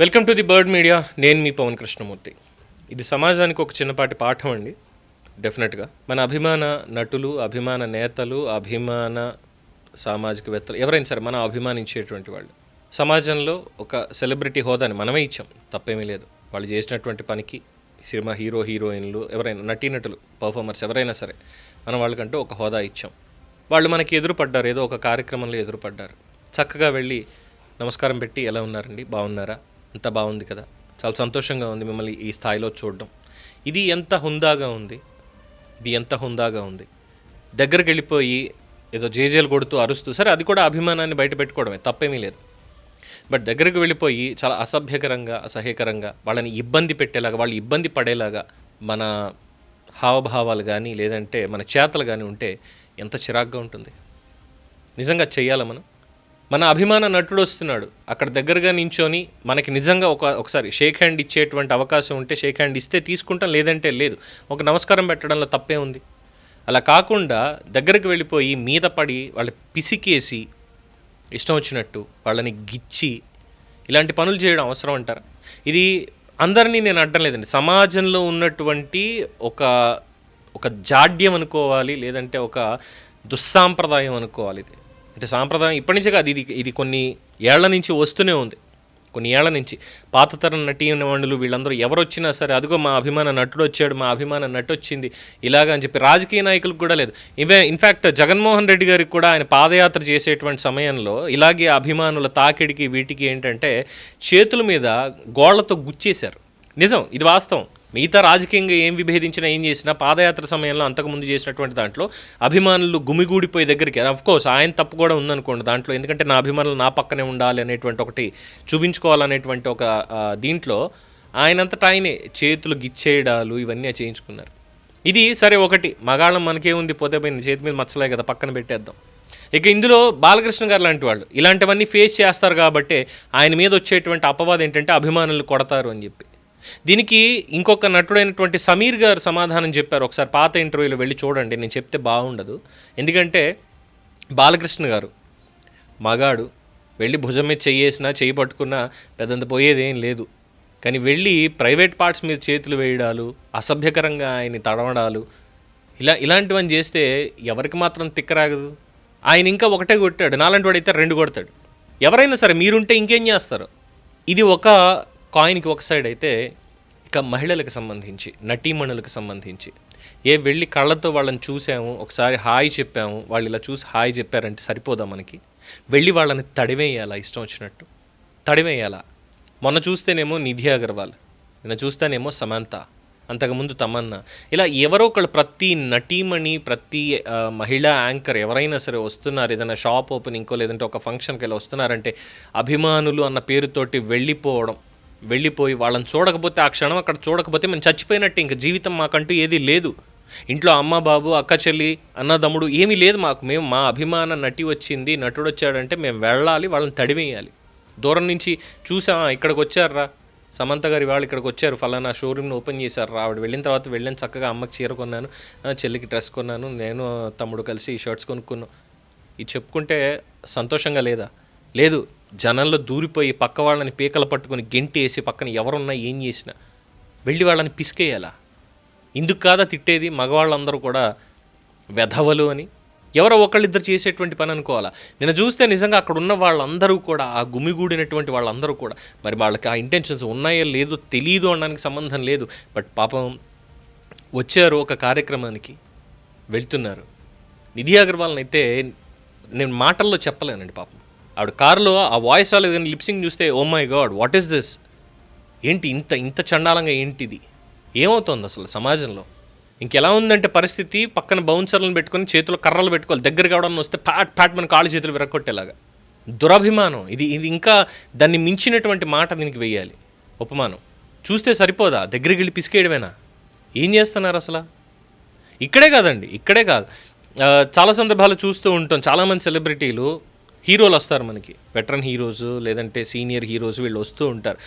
Welcome to the bird media నేను మీ పవన్ కృష్ణమూర్తి. ఇది సమాజానికి ఒక చిన్నపాటి పాఠం అండి. డెఫినెట్గా మన అభిమాన నటులు అభిమాన నేతలు అభిమాన సామాజికవేత్తలు ఎవరైనా సరే మనం అభిమానించేటువంటి వాళ్ళు. సమాజంలో ఒక సెలబ్రిటీ హోదాని మనమే ఇచ్చాం. తప్పేమీ లేదు. వాళ్ళు చేసినటువంటి పనికి సినిమా హీరో హీరోయిన్లు ఎవరైనా నటీనటులు పర్ఫార్మర్స్ ఎవరైనా సరే మనం వాళ్ళకంటూ ఒక హోదా ఇచ్చాం. వాళ్ళు మనకి ఎదురుపడ్డారు. ఏదో ఒక కార్యక్రమంలో ఎదురుపడ్డారు. చక్కగా వెళ్ళి నమస్కారం పెట్టి ఎలా ఉన్నారండి? బాగున్నారా? అంత బాగుంది కదా. చాలా సంతోషంగా ఉంది మిమ్మల్ని ఈ స్థాయిలో చూడడం. ఇది ఎంత హుందాగా ఉంది? ఇది ఎంత హుందాగా ఉంది? దగ్గరికి వెళ్ళిపోయి ఏదో జేజేలు కొడుతూ అరుస్తూ సరే అది కూడా అభిమానాన్ని బయట పెట్టుకోవడమే తప్పేమీ లేదు. బట్ దగ్గరికి వెళ్ళిపోయి చాలా అసభ్యకరంగా అసహ్యకరంగా వాళ్ళని ఇబ్బంది పెట్టేలాగా వాళ్ళు ఇబ్బంది పడేలాగా మన హావభావాలు కానీ లేదంటే మన చేతలు కానీ ఉంటే ఎంత చిరాగ్గా ఉంటుంది. నిజంగా చెయ్యాలా మనం? మన అభిమాన నటుడు వస్తున్నాడు. అక్కడ దగ్గరగా నించొని మనకి నిజంగా ఒక ఒకసారి షేక్ హ్యాండ్ ఇచ్చేటువంటి అవకాశం ఉంటే షేక్ హ్యాండ్ ఇస్తే తీసుకుంటాం లేదంటే లేదు. ఒక నమస్కారం పెట్టడంలో తప్పే ఉంది. అలా కాకుండా దగ్గరికి వెళ్ళిపోయి మీద పడి వాళ్ళ పిసికేసి ఇష్టం వచ్చినట్టు వాళ్ళని గిచ్చి ఇలాంటి పనులు చేయడం అవసరం అంటారా? ఇది అందరినీ నేను అడ్డం లేదండి. సమాజంలో ఉన్నటువంటి ఒక ఒక జాడ్యం అనుకోవాలి లేదంటే ఒక దుస్సాంప్రదాయం అనుకోవాలి ఇది. అంటే సాంప్రదాయం ఇప్పటి నుంచే కాదు ఇది ఇది కొన్ని ఏళ్ళ నుంచి వస్తూనే ఉంది. కొన్ని ఏళ్ళ నుంచి. పాత తరం నటీనటులు వీళ్ళందరూ ఎవరు వచ్చినా సరే అదిగో మా అభిమాన నటుడు వచ్చాడు మా అభిమాన నటు వచ్చింది ఇలాగ అని చెప్పి రాజకీయ నాయకులకు కూడా లేదు. ఇవే ఇన్ఫ్యాక్ట్ జగన్మోహన్ రెడ్డి గారికి కూడా ఆయన పాదయాత్ర చేసేటువంటి సమయంలో ఇలాగే అభిమానుల తాకిడికి వీటికి ఏంటంటే చేతుల మీద గోళ్ళతో గుచ్చేశారు. నిజం ఇది వాస్తవం. మిగతా రాజకీయంగా ఏం విభేదించినా ఏం చేసినా పాదయాత్ర సమయంలో అంతకుముందు చేసినటువంటి దాంట్లో అభిమానులు గుమిగూడిపోయే దగ్గరికి కోర్స్ ఆయన తప్పు కూడా ఉందనుకోండి దాంట్లో. ఎందుకంటే నా అభిమానులు నా పక్కనే ఉండాలి అనేటువంటి ఒకటి చూపించుకోవాలనేటువంటి ఒక దీంట్లో ఆయనంతటా ఆయనే చేతులు గిచ్చేయడాలు ఇవన్నీ చేయించుకున్నారు. ఇది సరే ఒకటి. మగాళ్ళం మనకేముంది? పోతే పోయింది చేతి మీద మచ్చలే కదా పక్కన పెట్టేద్దాం. ఇక ఇందులో బాలకృష్ణ గారు లాంటి వాళ్ళు ఇలాంటివన్నీ ఫేస్ చేస్తారు కాబట్టే ఆయన మీద వచ్చేటువంటి అపవాదం ఏంటంటే అభిమానులు కొడతారు అని చెప్పి. దీనికి ఇంకొక నటుడైనటువంటి సమీర్ గారు సమాధానం చెప్పారు. ఒకసారి పాత ఇంటర్వ్యూలో వెళ్ళి చూడండి నేను చెప్తే బాగుండదు. ఎందుకంటే బాలకృష్ణ గారు మగాడు వెళ్ళి భుజం మీద చెయ్యేసినా చేయి పట్టుకున్నా పెద్దంత పోయేదేం లేదు. కానీ వెళ్ళి ప్రైవేట్ పార్ట్స్ మీద చేతులు వేయడాలు అసభ్యకరంగా ఆయన్ని తడవడాలు ఇలా ఇలాంటివన్నీ చేస్తే ఎవరికి మాత్రం తిక్కరాగదు. ఆయన ఇంకా ఒకటే కొట్టాడు నాలాంటి వాడైతే రెండు కొడతాడు. ఎవరైనా సరే మీరుంటే ఇంకేం చేస్తారు? ఇది ఒక కాయిన్కి ఒక సైడ్ అయితే ఇక మహిళలకు సంబంధించి నటీమణులకు సంబంధించి. ఏ వెళ్ళి కళ్ళతో వాళ్ళని చూసాము ఒకసారి హాయ్ చెప్పాము వాళ్ళు ఇలా చూసి హాయ్ చెప్పారంటే సరిపోదా మనకి? వెళ్ళి వాళ్ళని తడివేయాలా ఇష్టం వచ్చినట్టు? తడివేయాలా? మొన్న చూస్తేనేమో నిధి అగర్వాల్ నిన్న చూస్తేనేమో సమంత అంతకుముందు తమన్నా. ఇలా ఎవరో ఒకళ్ళు ప్రతి నటీమణి ప్రతి మహిళా యాంకర్ ఎవరైనా సరే వస్తున్నారు ఏదైనా షాప్ ఓపెనింగ్కో లేదంటే ఒక ఫంక్షన్కి ఇలా వస్తున్నారంటే అభిమానులు అన్న పేరుతోటి వెళ్ళిపోవడం వెళ్ళిపోయి వాళ్ళని చూడకపోతే ఆ క్షణం అక్కడ చూడకపోతే మేము చచ్చిపోయినట్టు ఇంక జీవితం మాకంటూ ఏదీ లేదు. ఇంట్లో అమ్మ బాబు అక్క చెల్లి అన్నదమ్ముడు ఏమీ లేదు మాకు. మేము మా అభిమాన నటి వచ్చింది నటుడు వచ్చాడంటే మేము వెళ్ళాలి వాళ్ళని తడివేయాలి. దూరం నుంచి చూసామా ఇక్కడికి వచ్చారా సమంత గారి వాళ్ళు ఇక్కడికి వచ్చారు. ఫలానా షోరూమ్ని ఓపెన్ చేశారు ఆవిడ వెళ్ళిన తర్వాత వెళ్ళిన చక్కగా అమ్మకి చీర కొన్నాను చెల్లికి డ్రెస్ కొన్నాను నేను తమ్ముడు కలిసి ఈ షర్ట్స్ కొనుక్కున్నాం. ఇది చెప్పుకుంటే సంతోషంగా లేదా? లేదు. జనంలో దూరిపోయి పక్క వాళ్ళని పీకలు పట్టుకొని వేసి పక్కన ఎవరున్నా ఏం చేసినా వెళ్ళి వాళ్ళని పిసికేయాలా? ఇందుకు కాదా తిట్టేది? మగవాళ్ళందరూ కూడా వెధవలు అని. ఎవరో ఒకళ్ళిద్దరు చేసేటువంటి పని అనుకోవాలా? నేను చూస్తే నిజంగా అక్కడ ఉన్న వాళ్ళందరూ కూడా ఆ గుమిగూడినటువంటి వాళ్ళందరూ కూడా మరి వాళ్ళకి ఆ ఇంటెన్షన్స్ ఉన్నాయో లేదో తెలియదు అనడానికి సంబంధం లేదు. బట్ పాపం వచ్చారు ఒక కార్యక్రమానికి వెళ్తున్నారు. నిధి అగర్వాల్ని అయితే నేను మాటల్లో చెప్పలేనండి పాపం. ఆవిడ కారులో ఆ వాయిస్ రాలేదు కానీ లిప్సింగ్ చూస్తే ఓ my god what is this ఏంటి ఇంత ఇంత చండాలంగా ఏంటిది? ఏమవుతోంది అసలు సమాజంలో? ఇంకెలా ఉందంటే పరిస్థితి? పక్కన బౌన్సర్లను పెట్టుకొని చేతిలో కర్రలు పెట్టుకోవాలి. దగ్గర కావడం వస్తే ప్యాట్ ప్యాట్ మన కాళ్ళు చేతులు విరగొట్టేలాగా. దురభిమానం. ఇది ఇది ఇంకా దాన్ని మించినటువంటి మాట దీనికి వెయ్యాలి ఉపమానం. చూస్తే సరిపోదా? దగ్గరికి వెళ్ళి పిసికేయడమేనా? ఏం చేస్తున్నారు అసలు? ఇక్కడే కాదండి ఇక్కడే కాదు. చాలా సందర్భాలు చూస్తూ ఉంటాం. చాలామంది సెలబ్రిటీలు హీరోలు వస్తారు మనకి. వెటరన్ హీరోస్ లేదంటే సీనియర్ హీరోస్ వీళ్ళు వస్తూ ఉంటారు.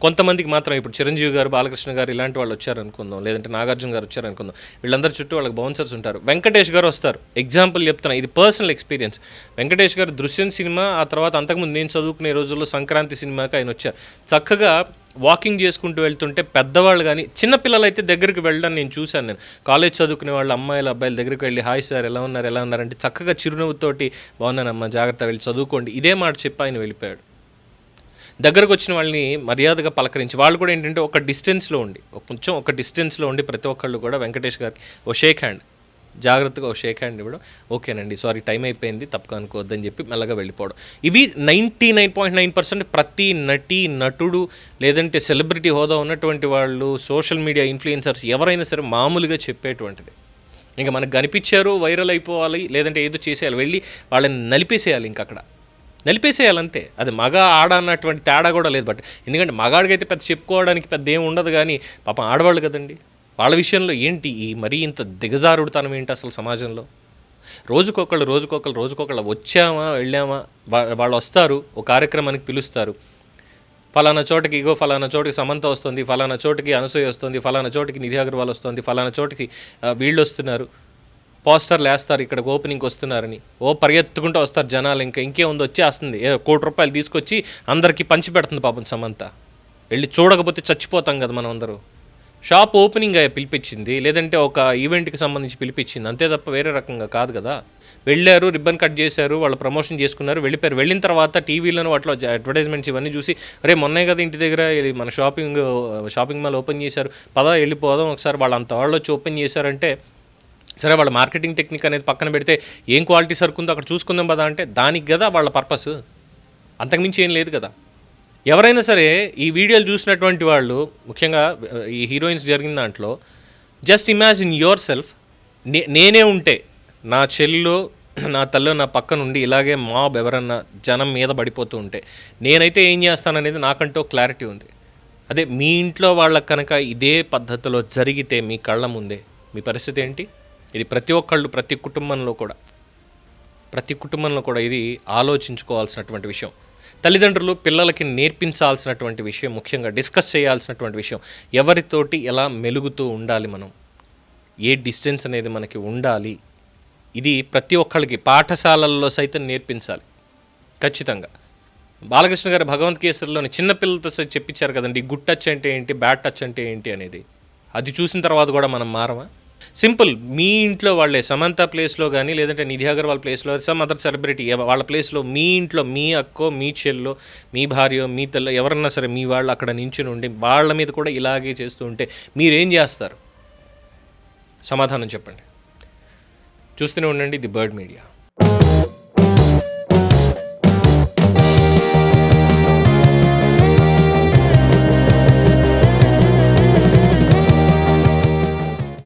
కొంతమందికి మాత్రం ఇప్పుడు చిరంజీవి గారు బాలకృష్ణ గారు ఇలాంటి వాళ్ళు వచ్చారు అనుకుందాం లేదంటే నాగార్జున గారు వచ్చారనుకుందాం. వీళ్ళందరి చుట్టూ వాళ్ళకి బౌన్సర్స్ ఉంటారు. వెంకటేష్ గారు వస్తారు. ఎగ్జాంపుల్ చెప్తున్నా. ఇది పర్సనల్ ఎక్స్పీరియన్స్ వెంకటేష్ గారు దృశ్యం సినిమా ఆ తర్వాత అంతకుముందు నేను చదువుకునే రోజుల్లో సంక్రాంతి సినిమాకి ఆయన వచ్చారు. చక్కగా వాకింగ్ చేసుకుంటూ వెళ్తుంటే పెద్దవాళ్ళు కానీ చిన్నపిల్లలు అయితే దగ్గరికి వెళ్ళడం నేను చూశాను నేను. కాలేజ్ చదువుకునే వాళ్ళు అమ్మాయిలు అబ్బాయిల దగ్గరికి వెళ్ళి హాయ్ సార్ ఎలా ఉన్నారు ఎలా ఉన్నారంటే చక్కగా చిరునవ్వుతోటి బాగున్నానమ్మా జాగ్రత్త వెళ్ళి చదువుకోండి. ఇదే మాట చెప్పి ఆయన వెళ్ళిపోయాడు. దగ్గరకు వచ్చిన వాళ్ళని మర్యాదగా పలకరించి వాళ్ళు కూడా ఏంటంటే ఒక డిస్టెన్స్లో ఉండి ఒక కొంచెం ఒక డిస్టెన్స్లో ఉండి ప్రతి ఒక్కళ్ళు కూడా వెంకటేష్ గారికి ఓ షేక్ హ్యాండ్ జాగ్రత్తగా ఓ షేక్ హ్యాండ్ ఇవ్వడం ఓకేనండి సారీ టైం అయిపోయింది తప్పక అనుకోవద్దని చెప్పి మెల్లగా వెళ్ళిపోవడం. ఇవి ninety nine point nine percent ప్రతి నటి నటుడు లేదంటే సెలబ్రిటీ హోదా ఉన్నటువంటి వాళ్ళు సోషల్ మీడియా ఇన్ఫ్లుయెన్సర్స్ ఎవరైనా సరే మామూలుగా చెప్పేటువంటిది. ఇంకా మనకు కనిపించారు వైరల్ అయిపోవాలి లేదంటే ఏదో చేసేయాలి వెళ్ళి వాళ్ళని నలిపేసేయాలి ఇంక నలిపేసేయాలంతే. అది మగ ఆడ అన్నటువంటి తేడా కూడా లేదు. బట్ ఎందుకంటే మగాడికైతే పెద్ద చెప్పుకోవడానికి పెద్ద ఏం ఉండదు కానీ పాపం ఆడవాళ్ళు కదండి. వాళ్ళ విషయంలో ఏంటి ఈ మరీ ఇంత దిగజారుడుతనం ఏంటి అసలు సమాజంలో? రోజుకొకళ్ళు రోజుకొకళ్ళు రోజుకొకళ్ళు వచ్చామా వెళ్ళామా? వాళ్ళు వస్తారు ఒక కార్యక్రమానికి పిలుస్తారు. ఫలానా చోటకి ఇగో ఫలానా చోటికి సమంత వస్తుంది ఫలానా చోటికి అనసూయ వస్తుంది ఫలానా చోటికి నిధి అగర్వాల్ వస్తుంది ఫలానా చోటికి వీళ్ళు వస్తున్నారు. పోస్టర్లు వేస్తారు ఇక్కడ ఓపెనింగ్కి వస్తున్నారని. ఓ పరిగెత్తుకుంటూ వస్తారు జనాలు ఇంకా ఇంకేముంది వచ్చేస్తుంది. ఏ కోటి రూపాయలు తీసుకొచ్చి అందరికీ పంచి పెడుతుంది పాపం సమంత. వెళ్ళి చూడకపోతే చచ్చిపోతాం కదా మనం అందరూ. షాప్ ఓపెనింగ్ అయ్యే పిలిపించింది లేదంటే ఒక ఈవెంట్కి సంబంధించి పిలిపించింది. అంతే తప్ప వేరే రకంగా కాదు కదా. వెళ్ళారు రిబ్బన్ కట్ చేశారు వాళ్ళు ప్రమోషన్ చేసుకున్నారు వెళ్ళిపోయారు. వెళ్ళిన తర్వాత టీవీలోనూ వాటిలో అడ్వర్టైజ్మెంట్స్ ఇవన్నీ చూసి రే మొన్నే కదా ఇంటి దగ్గర మన షాపింగ్ షాపింగ్ మాల్ ఓపెన్ చేశారు. పదా వెళ్ళిపోదాం ఒకసారి వాళ్ళు అంత వాళ్ళు వచ్చి ఓపెన్ చేశారంటే సరే వాళ్ళ మార్కెటింగ్ టెక్నిక్ అనేది పక్కన పెడితే ఏం క్వాలిటీ సరుకుందో అక్కడ చూసుకుందాం కదా అంటే దానికి కదా వాళ్ళ పర్పస్. అంతకుమించి ఏం లేదు కదా. ఎవరైనా సరే ఈ వీడియోలు చూసినటువంటి వాళ్ళు ముఖ్యంగా ఈ హీరోయిన్స్ జరిగిన దాంట్లో జస్ట్ ఇమాజిన్ యువర్ సెల్ఫ్ నేనే ఉంటే నా చెల్లు నా తల్లి నా పక్క నుండి ఇలాగే మాబ్ ఎవరన్నా జనం మీద పడిపోతూ ఉంటే నేనైతే ఏం చేస్తాననేది నాకంటూ క్లారిటీ ఉంది. అదే మీ ఇంట్లో వాళ్ళకి కనుక ఇదే పద్ధతిలో జరిగితే మీ కళ్ళ ముందే మీ పరిస్థితి ఏంటి? ఇది ప్రతి ఒక్కళ్ళు ప్రతి కుటుంబంలో కూడా. ప్రతి కుటుంబంలో కూడా ఇది ఆలోచించుకోవాల్సినటువంటి విషయం. తల్లిదండ్రులు పిల్లలకి నేర్పించాల్సినటువంటి విషయం ముఖ్యంగా డిస్కస్ చేయాల్సినటువంటి విషయం ఎవరితోటి ఎలా మెలుగుతూ ఉండాలి మనం? ఏ డిస్టెన్స్ అనేది మనకి ఉండాలి? ఇది ప్రతి ఒక్కళ్ళకి పాఠశాలల్లో సైతం నేర్పించాలి. ఖచ్చితంగా. బాలకృష్ణ గారు భగవంత్ కేసరిలోని చిన్నపిల్లలతో సైతం చెప్పించారు కదండి గుడ్ టచ్ అంటే ఏంటి బ్యాడ్ టచ్ అంటే ఏంటి అనేది. అది చూసిన తర్వాత కూడా మనం మారమా? సింపుల్. మీ ఇంట్లో వాళ్ళే సమంత ప్లేస్లో కానీ లేదంటే నిధి అగర్వాల్ ప్లేస్లో సమ్ అదర్ సెలబ్రిటీ వాళ్ళ ప్లేస్లో మీ ఇంట్లో మీ అక్కో మీ చెల్లో మీ భార్య మీ తెల్ల ఎవరన్నా సరే మీ వాళ్ళు అక్కడ నించుని ఉండి వాళ్ళ మీద కూడా ఇలాగే చేస్తూ ఉంటే మీరేం చేస్తారు? సమాధానం చెప్పండి. చూస్తూనే ఉండండి ది బర్డ్ మీడియా.